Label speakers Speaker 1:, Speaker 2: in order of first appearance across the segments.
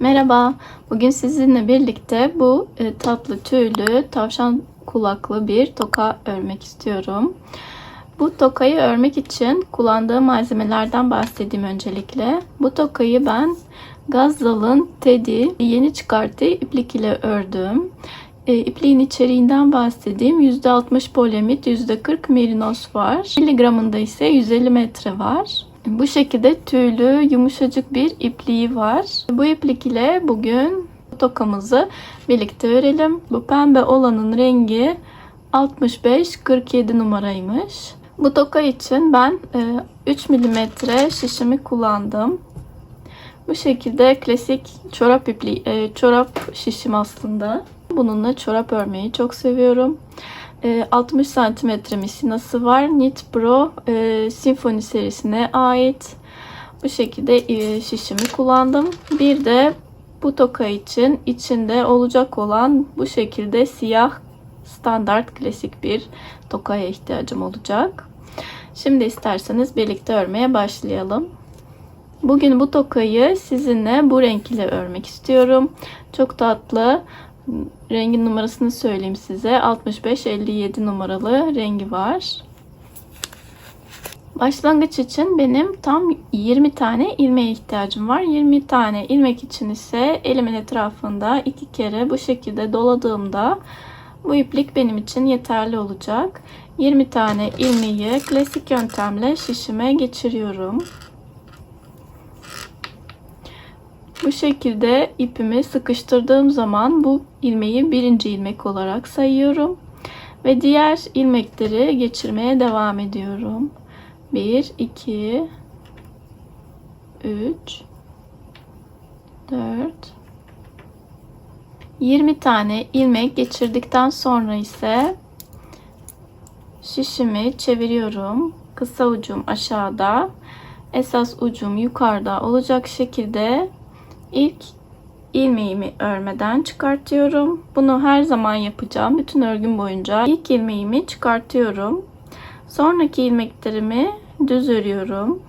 Speaker 1: Merhaba, bugün sizinle birlikte bu e, tatlı tüylü tavşan kulaklı bir toka örmek istiyorum. Bu tokayı örmek için kullandığım malzemelerden bahsedeyim öncelikle. Bu tokayı ben Gazzal'ın Teddy yeni çıkarttığı iplik ile ördüm. E, ipliğin içeriğinden bahsedeyim. %60 polemit, %40 merinos var. Miligramında ise 150 metre var. Bu şekilde tüylü yumuşacık bir ipliği var. Bu iplik ile bugün tokamızı birlikte örelim. Bu pembe olanın rengi 65-47 numaraymış. Bu toka için ben 3 mm şişimi kullandım. Bu şekilde klasik çorap ipliği, e, çorap şişim aslında. Bununla çorap örmeyi çok seviyorum. 60 cm misinası var. Knit Pro e, Symphony serisine ait. Bu şekilde e, şişimi kullandım. Bir de bu toka için içinde olacak olan bu şekilde siyah standart klasik bir tokaya ihtiyacım olacak. Şimdi isterseniz birlikte örmeye başlayalım. Bugün bu tokayı sizinle bu renk ile örmek istiyorum. Çok tatlı Rengin numarasını söyleyeyim size. 65-57 numaralı rengi var. Başlangıç için benim tam 20 tane ilmeğe ihtiyacım var. 20 tane ilmek için ise elimin etrafında iki kere bu şekilde doladığımda bu iplik benim için yeterli olacak. 20 tane ilmeği klasik yöntemle şişime geçiriyorum. Bu şekilde ipimi sıkıştırdığım zaman bu ilmeği birinci ilmek olarak sayıyorum. Ve diğer ilmekleri geçirmeye devam ediyorum. 1, 2, 3, 4, 20 tane ilmek geçirdikten sonra ise şişimi çeviriyorum. Kısa ucum aşağıda, esas ucum yukarıda olacak şekilde İlk ilmeğimi örmeden çıkartıyorum. Bunu her zaman yapacağım. Bütün örgüm boyunca ilk ilmeğimi çıkartıyorum. Sonraki ilmeklerimi düz örüyorum.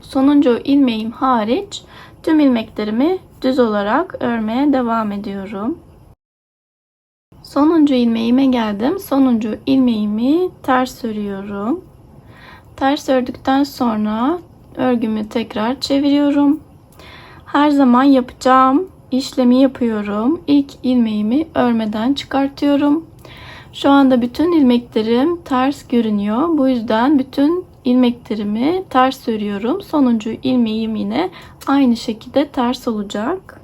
Speaker 1: Sonuncu ilmeğim hariç tüm ilmeklerimi düz olarak örmeye devam ediyorum. Sonuncu ilmeğime geldim. Sonuncu ilmeğimi ters örüyorum. Ters ördükten sonra örgümü tekrar çeviriyorum. Her zaman yapacağım işlemi yapıyorum. İlk ilmeğimi örmeden çıkartıyorum. Şu anda bütün ilmeklerim ters görünüyor. Bu yüzden bütün ilmeklerimi ters örüyorum. Sonuncu ilmeğim yine aynı şekilde ters olacak.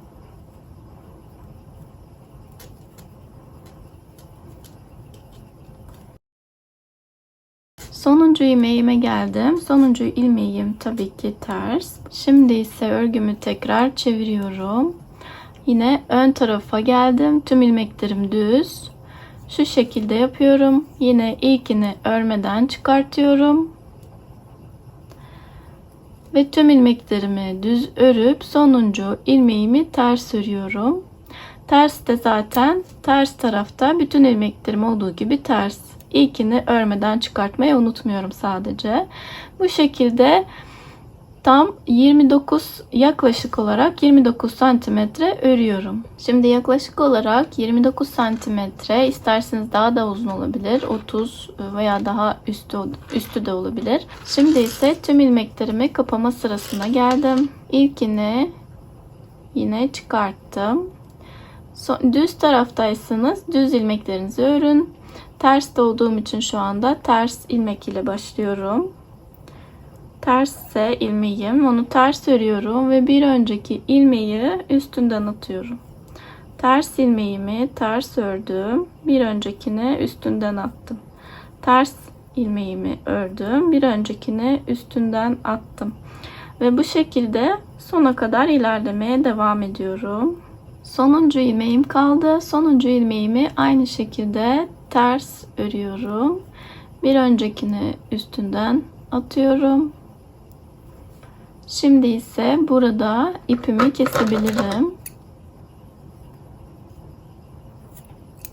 Speaker 1: Sonuncu ilmeğime geldim. Sonuncu ilmeğim tabii ki ters. Şimdi ise örgümü tekrar çeviriyorum. Yine ön tarafa geldim. Tüm ilmeklerim düz. Şu şekilde yapıyorum. Yine ilkini örmeden çıkartıyorum ve tüm ilmeklerimi düz örüp sonuncu ilmeğimi ters örüyorum. Ters de zaten ters tarafta bütün ilmeklerim olduğu gibi ters. İlkini örmeden çıkartmayı unutmuyorum sadece. Bu şekilde tam 29 yaklaşık olarak 29 santimetre örüyorum. Şimdi yaklaşık olarak 29 santimetre isterseniz daha da uzun olabilir. 30 veya daha üstü, üstü de olabilir. Şimdi ise tüm ilmeklerimi kapama sırasına geldim. İlkini yine çıkarttım. Düz taraftaysanız düz ilmeklerinizi örün. Ters olduğum için şu anda ters ilmek ile başlıyorum tersse ilmeğim onu ters örüyorum ve bir önceki ilmeği üstünden atıyorum. Ters ilmeğimi ters ördüm. Bir öncekini üstünden attım. Ters ilmeğimi ördüm. Bir öncekini üstünden attım. Ve bu şekilde sona kadar ilerlemeye devam ediyorum. Sonuncu ilmeğim kaldı. Sonuncu ilmeğimi aynı şekilde ters örüyorum. Bir öncekini üstünden atıyorum. Şimdi ise burada ipimi kesebilirim.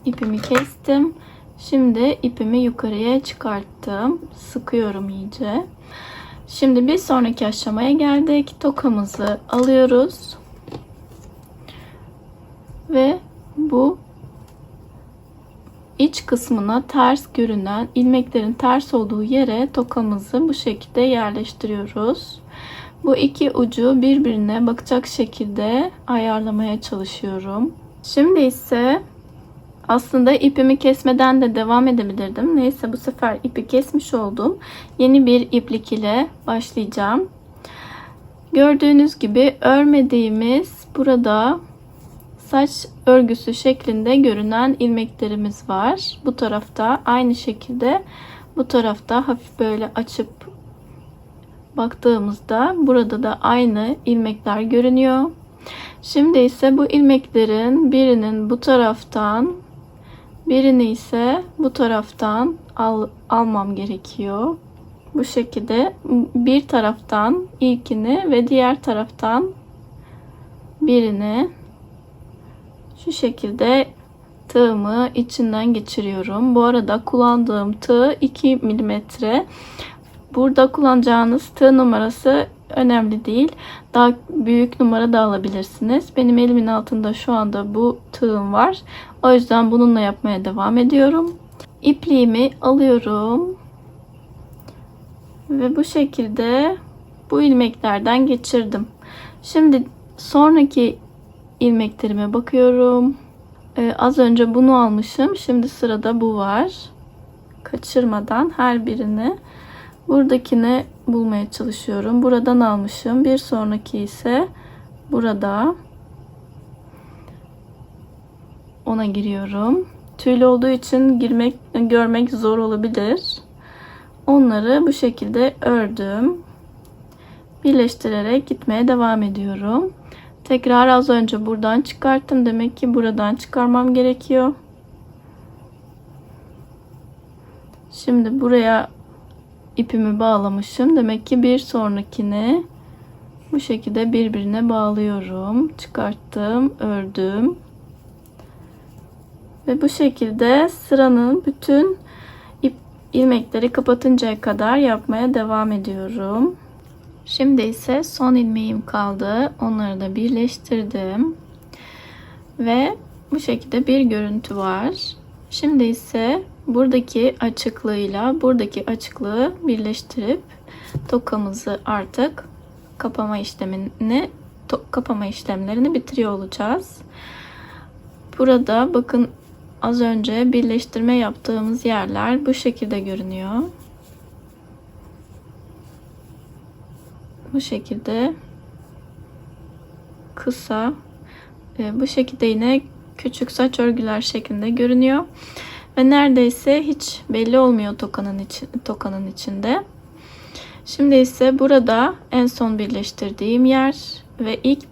Speaker 1: ipimi kestim. Şimdi ipimi yukarıya çıkarttım. Sıkıyorum iyice. Şimdi bir sonraki aşamaya geldik. Tokamızı alıyoruz. Ve bu iç kısmına ters görünen ilmeklerin ters olduğu yere tokamızı bu şekilde yerleştiriyoruz. Bu iki ucu birbirine bakacak şekilde ayarlamaya çalışıyorum. Şimdi ise aslında ipimi kesmeden de devam edebilirdim. Neyse bu sefer ipi kesmiş oldum. Yeni bir iplik ile başlayacağım. Gördüğünüz gibi örmediğimiz burada saç örgüsü şeklinde görünen ilmeklerimiz var. Bu tarafta aynı şekilde bu tarafta hafif böyle açıp baktığımızda burada da aynı ilmekler görünüyor. Şimdi ise bu ilmeklerin birinin bu taraftan birini ise bu taraftan al, almam gerekiyor. Bu şekilde bir taraftan ilkini ve diğer taraftan birini şu şekilde tığımı içinden geçiriyorum. Bu arada kullandığım tığ 2 milimetre. Burada kullanacağınız tığ numarası önemli değil. Daha büyük numara da alabilirsiniz. Benim elimin altında şu anda bu tığım var. O yüzden bununla yapmaya devam ediyorum. İpliğimi alıyorum. Ve bu şekilde bu ilmeklerden geçirdim. Şimdi sonraki ilmeklerime bakıyorum. Ee, az önce bunu almışım. Şimdi sırada bu var. Kaçırmadan her birini buradakini bulmaya çalışıyorum. Buradan almışım. Bir sonraki ise burada. Ona giriyorum. Tüylü olduğu için girmek görmek zor olabilir. Onları bu şekilde ördüm. Birleştirerek gitmeye devam ediyorum. Tekrar az önce buradan çıkarttım. Demek ki buradan çıkarmam gerekiyor. Şimdi buraya ipimi bağlamışım. Demek ki bir sonrakini bu şekilde birbirine bağlıyorum. Çıkarttım, ördüm. Ve bu şekilde sıranın bütün ip ilmekleri kapatıncaya kadar yapmaya devam ediyorum. Şimdi ise son ilmeğim kaldı. Onları da birleştirdim. Ve bu şekilde bir görüntü var. Şimdi ise buradaki açıklığıyla buradaki açıklığı birleştirip tokamızı artık kapama işlemini kapama işlemlerini bitiriyor olacağız. Burada bakın az önce birleştirme yaptığımız yerler bu şekilde görünüyor. bu şekilde kısa e, bu şekilde yine küçük saç örgüler şeklinde görünüyor ve neredeyse hiç belli olmuyor tokanın içi, tokanın içinde. Şimdi ise burada en son birleştirdiğim yer ve ilk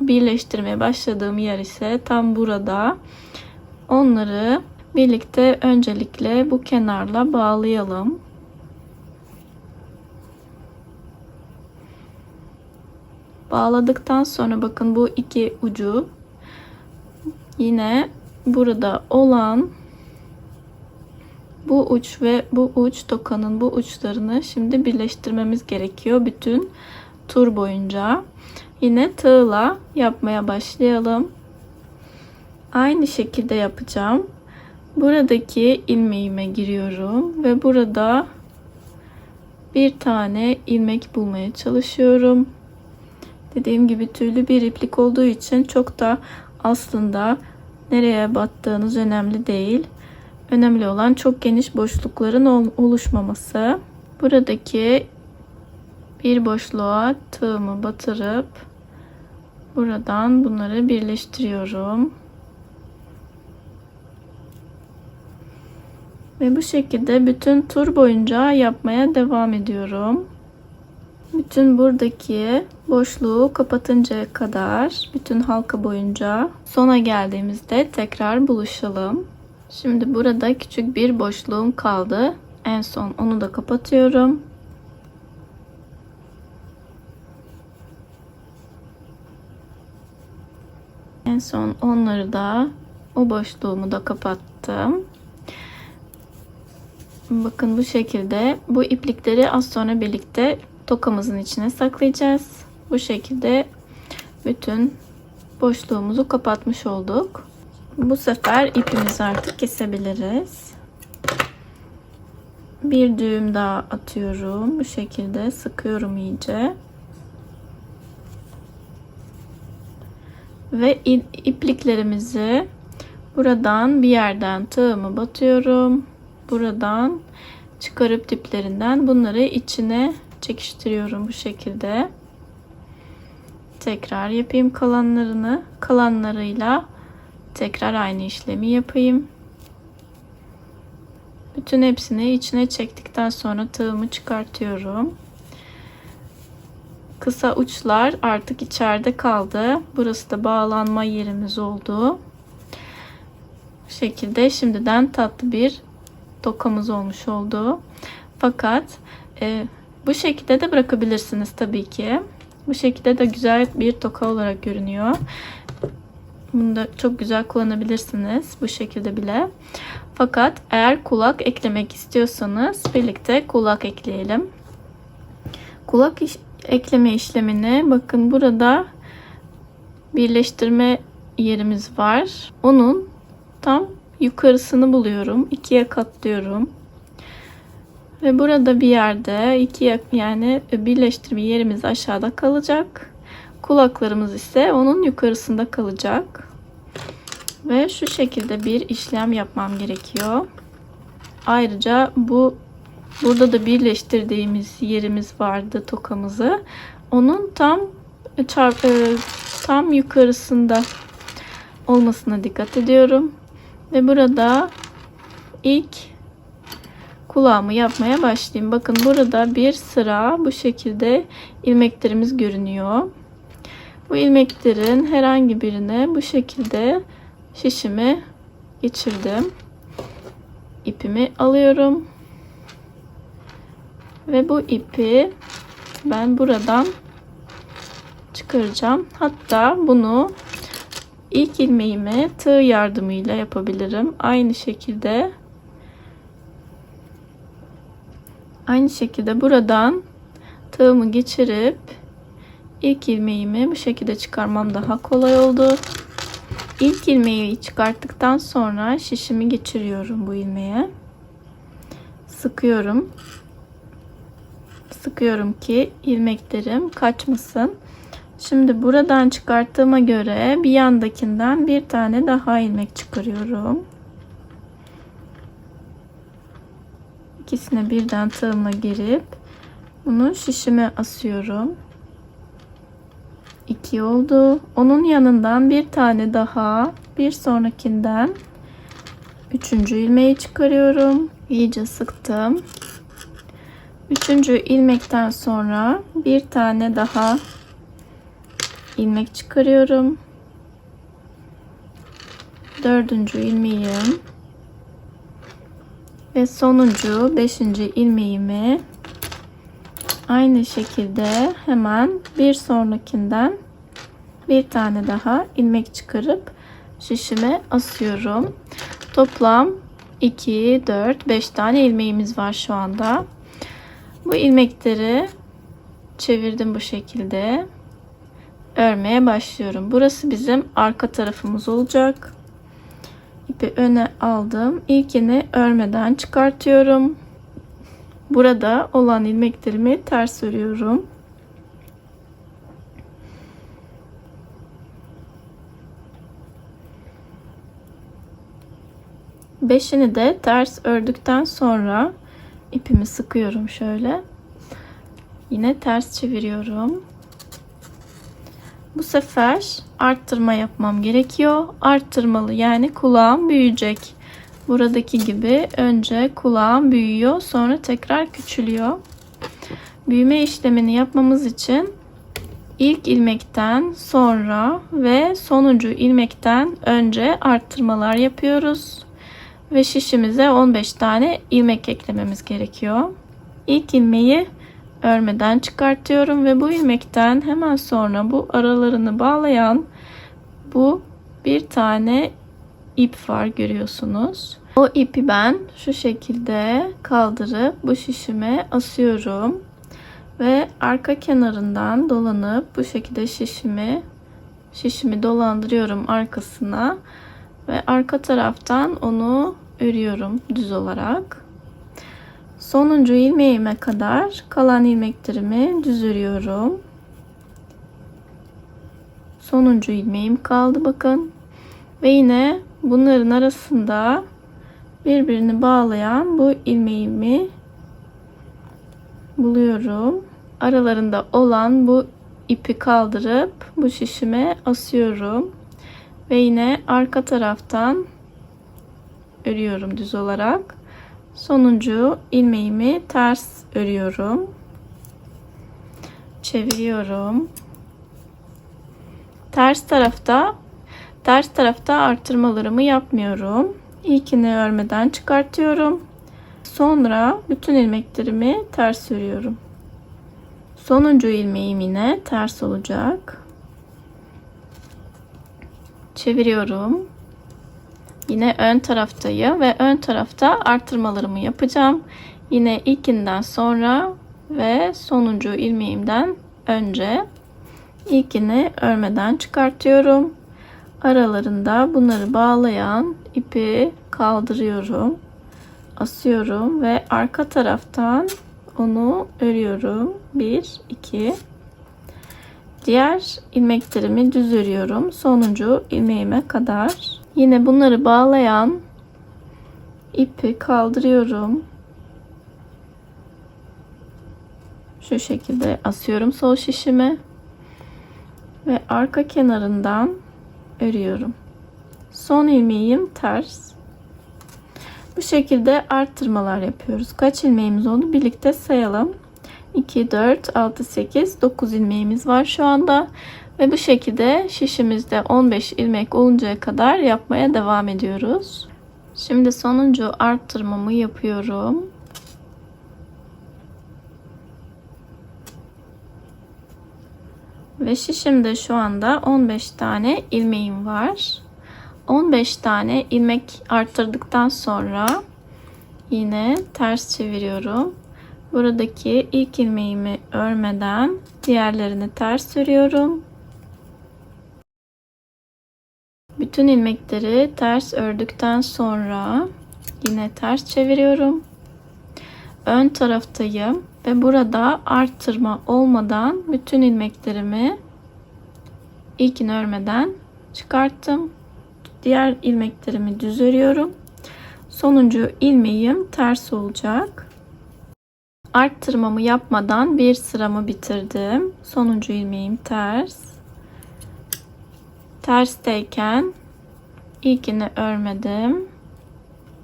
Speaker 1: birleştirmeye başladığım yer ise tam burada. Onları birlikte öncelikle bu kenarla bağlayalım. Bağladıktan sonra bakın bu iki ucu yine burada olan bu uç ve bu uç tokanın bu uçlarını şimdi birleştirmemiz gerekiyor bütün tur boyunca. Yine tığla yapmaya başlayalım. Aynı şekilde yapacağım. Buradaki ilmeğime giriyorum ve burada bir tane ilmek bulmaya çalışıyorum. Dediğim gibi tüylü bir iplik olduğu için çok da aslında nereye battığınız önemli değil. Önemli olan çok geniş boşlukların oluşmaması. Buradaki bir boşluğa tığımı batırıp buradan bunları birleştiriyorum. Ve bu şekilde bütün tur boyunca yapmaya devam ediyorum. Bütün buradaki boşluğu kapatıncaya kadar bütün halka boyunca sona geldiğimizde tekrar buluşalım. Şimdi burada küçük bir boşluğum kaldı. En son onu da kapatıyorum. En son onları da o boşluğumu da kapattım. Bakın bu şekilde bu iplikleri az sonra birlikte tokamızın içine saklayacağız. Bu şekilde bütün boşluğumuzu kapatmış olduk. Bu sefer ipimizi artık kesebiliriz. Bir düğüm daha atıyorum. Bu şekilde sıkıyorum iyice. Ve ipliklerimizi buradan bir yerden tığımı batıyorum. Buradan çıkarıp diplerinden bunları içine çekiştiriyorum bu şekilde. Tekrar yapayım kalanlarını. Kalanlarıyla tekrar aynı işlemi yapayım. Bütün hepsini içine çektikten sonra tığımı çıkartıyorum. Kısa uçlar artık içeride kaldı. Burası da bağlanma yerimiz oldu. Bu şekilde şimdiden tatlı bir tokamız olmuş oldu. Fakat e, bu şekilde de bırakabilirsiniz tabii ki. Bu şekilde de güzel bir toka olarak görünüyor. Bunu da çok güzel kullanabilirsiniz bu şekilde bile. Fakat eğer kulak eklemek istiyorsanız birlikte kulak ekleyelim. Kulak iş ekleme işlemini bakın burada birleştirme yerimiz var. Onun tam yukarısını buluyorum. ikiye katlıyorum. Ve burada bir yerde iki yani birleştirme yerimiz aşağıda kalacak. Kulaklarımız ise onun yukarısında kalacak. Ve şu şekilde bir işlem yapmam gerekiyor. Ayrıca bu burada da birleştirdiğimiz yerimiz vardı tokamızı. Onun tam çarp, e, tam yukarısında olmasına dikkat ediyorum. Ve burada ilk kulağımı yapmaya başlayayım. Bakın burada bir sıra bu şekilde ilmeklerimiz görünüyor. Bu ilmeklerin herhangi birine bu şekilde şişimi geçirdim. İpimi alıyorum. Ve bu ipi ben buradan çıkaracağım. Hatta bunu ilk ilmeğimi tığ yardımıyla yapabilirim. Aynı şekilde aynı şekilde buradan tığımı geçirip ilk ilmeğimi bu şekilde çıkarmam daha kolay oldu. İlk ilmeği çıkarttıktan sonra şişimi geçiriyorum bu ilmeğe. Sıkıyorum. Sıkıyorum ki ilmeklerim kaçmasın. Şimdi buradan çıkarttığıma göre bir yandakinden bir tane daha ilmek çıkarıyorum. İkisine birden tığımla girip bunu şişime asıyorum. 2 oldu. Onun yanından bir tane daha bir sonrakinden üçüncü ilmeği çıkarıyorum. İyice sıktım. Üçüncü ilmekten sonra bir tane daha ilmek çıkarıyorum. Dördüncü ilmeğim ve sonuncu beşinci ilmeğimi aynı şekilde hemen bir sonrakinden bir tane daha ilmek çıkarıp şişime asıyorum. Toplam 2, 4, 5 tane ilmeğimiz var şu anda. Bu ilmekleri çevirdim bu şekilde. Örmeye başlıyorum. Burası bizim arka tarafımız olacak. İpi öne aldım. İlkini örmeden çıkartıyorum. Burada olan ilmeklerimi ters örüyorum. Beşini de ters ördükten sonra ipimi sıkıyorum şöyle. Yine ters çeviriyorum. Bu sefer arttırma yapmam gerekiyor. Arttırmalı yani kulağım büyüyecek. Buradaki gibi önce kulağım büyüyor sonra tekrar küçülüyor. Büyüme işlemini yapmamız için ilk ilmekten sonra ve sonuncu ilmekten önce arttırmalar yapıyoruz. Ve şişimize 15 tane ilmek eklememiz gerekiyor. İlk ilmeği örmeden çıkartıyorum ve bu ilmekten hemen sonra bu aralarını bağlayan bu bir tane ip var görüyorsunuz. O ipi ben şu şekilde kaldırıp bu şişime asıyorum. Ve arka kenarından dolanıp bu şekilde şişimi şişimi dolandırıyorum arkasına ve arka taraftan onu örüyorum düz olarak. Sonuncu ilmeğime kadar kalan ilmeklerimi düz örüyorum. Sonuncu ilmeğim kaldı bakın. Ve yine bunların arasında birbirini bağlayan bu ilmeğimi buluyorum. Aralarında olan bu ipi kaldırıp bu şişime asıyorum. Ve yine arka taraftan örüyorum düz olarak. Sonuncu ilmeğimi ters örüyorum. Çeviriyorum. Ters tarafta ters tarafta arttırmalarımı yapmıyorum. İlkini örmeden çıkartıyorum. Sonra bütün ilmeklerimi ters örüyorum. Sonuncu ilmeğim yine ters olacak. Çeviriyorum. Yine ön taraftayım ve ön tarafta arttırmalarımı yapacağım. Yine ilkinden sonra ve sonuncu ilmeğimden önce ilkini örmeden çıkartıyorum. Aralarında bunları bağlayan ipi kaldırıyorum. Asıyorum ve arka taraftan onu örüyorum. 1 2 Diğer ilmeklerimi düz örüyorum. Sonuncu ilmeğime kadar. Yine bunları bağlayan ipi kaldırıyorum. Şu şekilde asıyorum sol şişime ve arka kenarından örüyorum. Son ilmeğim ters. Bu şekilde arttırmalar yapıyoruz. Kaç ilmeğimiz oldu? Birlikte sayalım. 2, 4, 6, 8, 9 ilmeğimiz var şu anda. Ve bu şekilde şişimizde 15 ilmek oluncaya kadar yapmaya devam ediyoruz. Şimdi sonuncu arttırmamı yapıyorum. Ve şişimde şu anda 15 tane ilmeğim var. 15 tane ilmek arttırdıktan sonra yine ters çeviriyorum. Buradaki ilk ilmeğimi örmeden diğerlerini ters örüyorum. Bütün ilmekleri ters ördükten sonra yine ters çeviriyorum. Ön taraftayım ve burada arttırma olmadan bütün ilmeklerimi ilkini örmeden çıkarttım. Diğer ilmeklerimi düz örüyorum. Sonuncu ilmeğim ters olacak. Arttırmamı yapmadan bir sıramı bitirdim. Sonuncu ilmeğim ters. Tersteyken ilkini örmedim.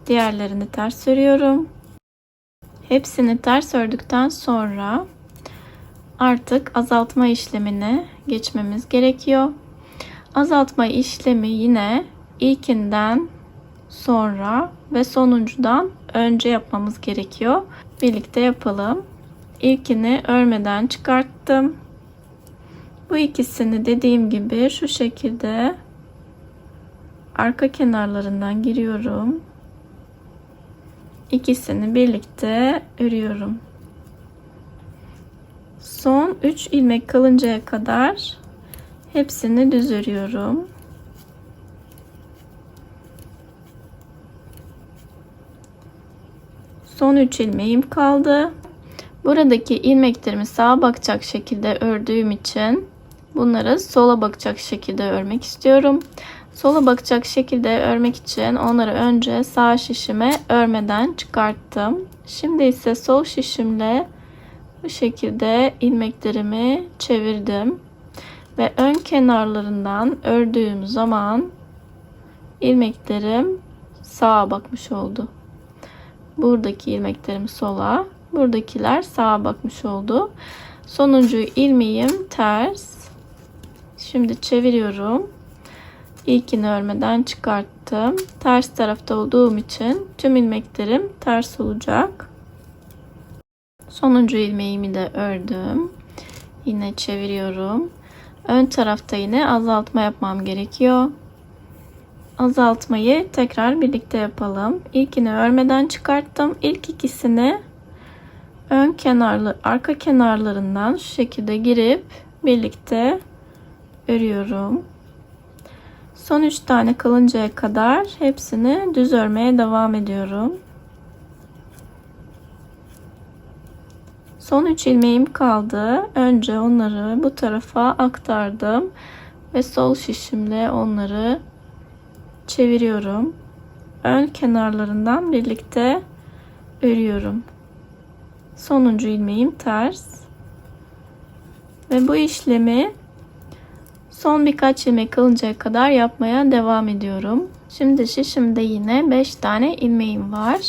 Speaker 1: Diğerlerini ters örüyorum. Hepsini ters ördükten sonra artık azaltma işlemine geçmemiz gerekiyor. Azaltma işlemi yine ilkinden sonra ve sonuncudan önce yapmamız gerekiyor. Birlikte yapalım. İlkini örmeden çıkarttım. Bu ikisini dediğim gibi şu şekilde arka kenarlarından giriyorum. İkisini birlikte örüyorum. Son 3 ilmek kalıncaya kadar hepsini düz örüyorum. Son 3 ilmeğim kaldı. Buradaki ilmeklerimi sağa bakacak şekilde ördüğüm için bunları sola bakacak şekilde örmek istiyorum. Sola bakacak şekilde örmek için onları önce sağ şişime örmeden çıkarttım. Şimdi ise sol şişimle bu şekilde ilmeklerimi çevirdim. Ve ön kenarlarından ördüğüm zaman ilmeklerim sağa bakmış oldu. Buradaki ilmeklerim sola, buradakiler sağa bakmış oldu. Sonuncu ilmeğim ters. Şimdi çeviriyorum. İlkini örmeden çıkarttım. Ters tarafta olduğum için tüm ilmeklerim ters olacak. Sonuncu ilmeğimi de ördüm. Yine çeviriyorum. Ön tarafta yine azaltma yapmam gerekiyor. azaltmayı tekrar birlikte yapalım. İlkini örmeden çıkarttım. İlk ikisini ön kenarlı arka kenarlarından şu şekilde girip birlikte örüyorum. Son 3 tane kalıncaya kadar hepsini düz örmeye devam ediyorum. Son 3 ilmeğim kaldı. Önce onları bu tarafa aktardım ve sol şişimle onları çeviriyorum. Ön kenarlarından birlikte örüyorum. Sonuncu ilmeğim ters. Ve bu işlemi son birkaç ilmek kalıncaya kadar yapmaya devam ediyorum. Şimdi şişimde yine 5 tane ilmeğim var.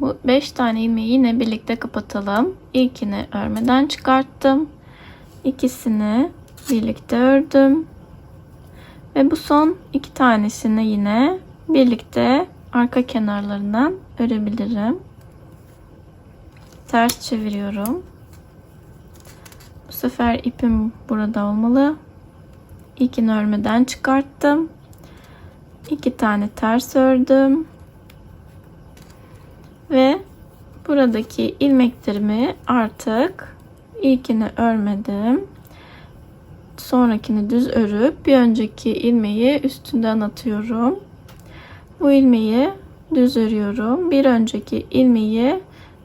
Speaker 1: Bu 5 tane ilmeği yine birlikte kapatalım. İlkini örmeden çıkarttım. İkisini birlikte ördüm. Ve bu son iki tanesini yine birlikte arka kenarlarından örebilirim. Ters çeviriyorum. Bu sefer ipim burada olmalı. İlkini örmeden çıkarttım. İki tane ters ördüm. Ve buradaki ilmeklerimi artık ilkini örmedim. Sonrakini düz örüp bir önceki ilmeği üstünden atıyorum. Bu ilmeği düz örüyorum. Bir önceki ilmeği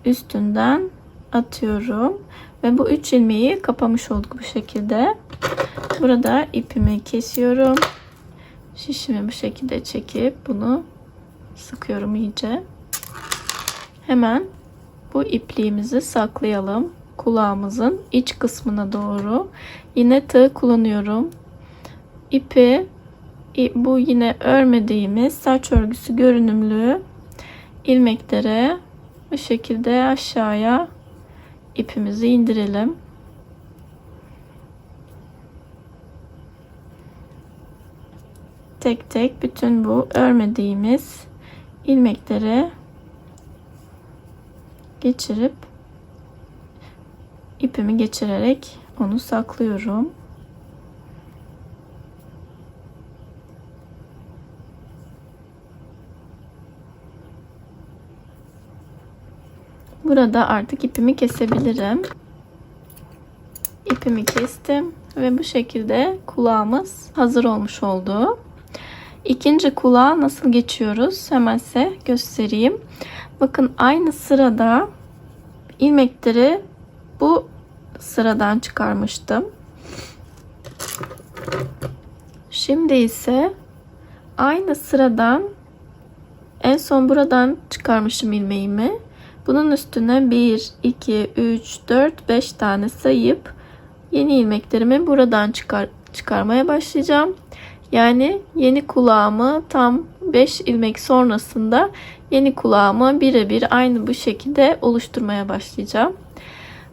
Speaker 1: üstünden atıyorum. Ve bu üç ilmeği kapamış olduk bu şekilde. Burada ipimi kesiyorum. Şişimi bu şekilde çekip bunu sıkıyorum iyice. Hemen bu ipliğimizi saklayalım. Kulağımızın iç kısmına doğru. Yine tığ kullanıyorum. İpi bu yine örmediğimiz saç örgüsü görünümlü ilmeklere bu şekilde aşağıya ipimizi indirelim. Tek tek bütün bu örmediğimiz ilmekleri geçirip ipimi geçirerek onu saklıyorum. Burada artık ipimi kesebilirim. İpimi kestim ve bu şekilde kulağımız hazır olmuş oldu. İkinci kulağa nasıl geçiyoruz? Hemen size göstereyim. Bakın aynı sırada ilmekleri bu sıradan çıkarmıştım. Şimdi ise aynı sıradan en son buradan çıkarmışım ilmeğimi. Bunun üstüne 1, 2, 3, 4, 5 tane sayıp yeni ilmeklerimi buradan çıkar çıkarmaya başlayacağım. Yani yeni kulağımı tam 5 ilmek sonrasında yeni kulağımı birebir aynı bu şekilde oluşturmaya başlayacağım.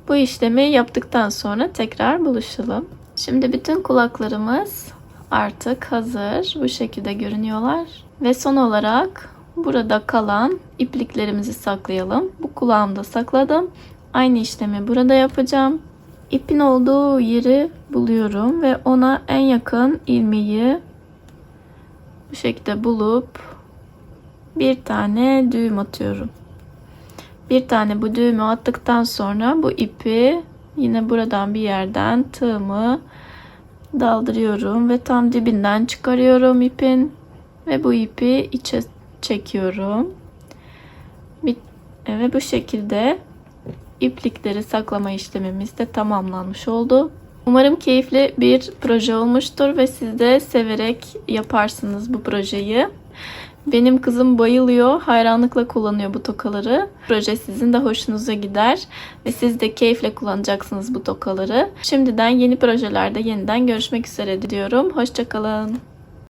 Speaker 1: Bu işlemi yaptıktan sonra tekrar buluşalım. Şimdi bütün kulaklarımız artık hazır. Bu şekilde görünüyorlar. Ve son olarak burada kalan ipliklerimizi saklayalım. Bu kulağımda sakladım. Aynı işlemi burada yapacağım. İpin olduğu yeri buluyorum ve ona en yakın ilmeği bu şekilde bulup bir tane düğüm atıyorum. Bir tane bu düğümü attıktan sonra bu ipi yine buradan bir yerden tığımı daldırıyorum ve tam dibinden çıkarıyorum ipin ve bu ipi içe çekiyorum. Ve bu şekilde iplikleri saklama işlemimiz de tamamlanmış oldu. Umarım keyifli bir proje olmuştur ve siz de severek yaparsınız bu projeyi. Benim kızım bayılıyor, hayranlıkla kullanıyor bu tokaları. Proje sizin de hoşunuza gider ve siz de keyifle kullanacaksınız bu tokaları. Şimdiden yeni projelerde yeniden görüşmek üzere diyorum. Hoşçakalın.